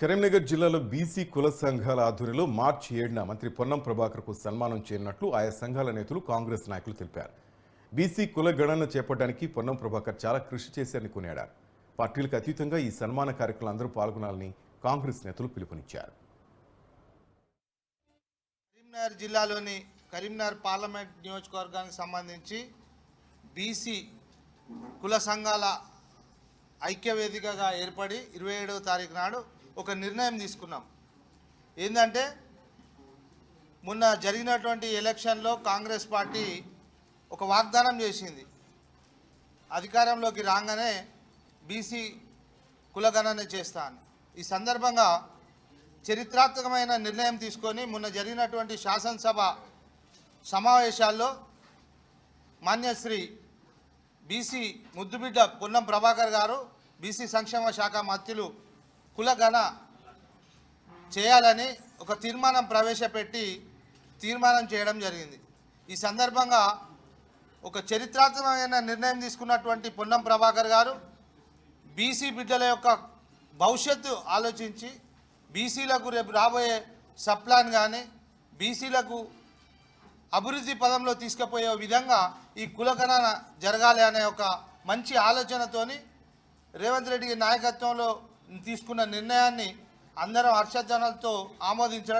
కరీంనగర్ జిల్లాలో బీసీ కుల సంఘాల ఆధ్వర్యంలో మార్చి ఏడున మంత్రి పొన్నం ప్రభాకర్కు సన్మానం చేయనున్నట్లు ఆయా సంఘాల నేతలు కాంగ్రెస్ నాయకులు తెలిపారు. బీసీ కుల గణన చేపట్టడానికి పొన్నం ప్రభాకర్ చాలా కృషి చేశారని కొనియాడారు. పార్టీలకు అతీతంగా ఈ సన్మాన కార్యక్రమంలో అందరూ పాల్గొనాలని కాంగ్రెస్ నేతలు పిలుపునిచ్చారు. కరీంనగర్ జిల్లాలోని కరీంనగర్ పార్లమెంట్ నియోజకవర్గానికి సంబంధించి బీసీ కుల సంఘాల ఐక్య వేదికగా ఏర్పడి ఇరవై ఏడవ తారీఖు నాడు ఒక నిర్ణయం తీసుకున్నాం. ఏంటంటే మొన్న జరిగినటువంటి ఎలక్షన్లో కాంగ్రెస్ పార్టీ ఒక వాగ్దానం చేసింది. అధికారంలోకి రాగానే బీసీ కులగణన చేస్తా ఈ సందర్భంగా చరిత్రాత్మకమైన నిర్ణయం తీసుకొని మొన్న జరిగినటువంటి శాసనసభ సమావేశాల్లో మాన్యశ్రీ బీసీ ముద్దుబిడ్డ పొన్నం ప్రభాకర్ గారు బీసీ సంక్షేమ శాఖ మంత్రులు కులగణ చేయాలని ఒక తీర్మానం ప్రవేశపెట్టి తీర్మానం చేయడం జరిగింది. ఈ సందర్భంగా ఒక చరిత్రాత్మకమైన నిర్ణయం తీసుకున్నటువంటి పొన్నం ప్రభాకర్ గారు బీసీ బిడ్డల యొక్క భవిష్యత్తు ఆలోచించి బీసీలకు రేపు రాబోయే సప్లాన్ కానీ బీసీలకు అభివృద్ధి పదంలో తీసుకుపోయే విధంగా ఈ కులగణన జరగాలి అనే ఒక మంచి ఆలోచనతోని రేవంత్ రెడ్డి నాయకత్వంలో తీసుకున్న నిర్ణయాన్ని అందరం హర్షజనాలతో ఆమోదించడం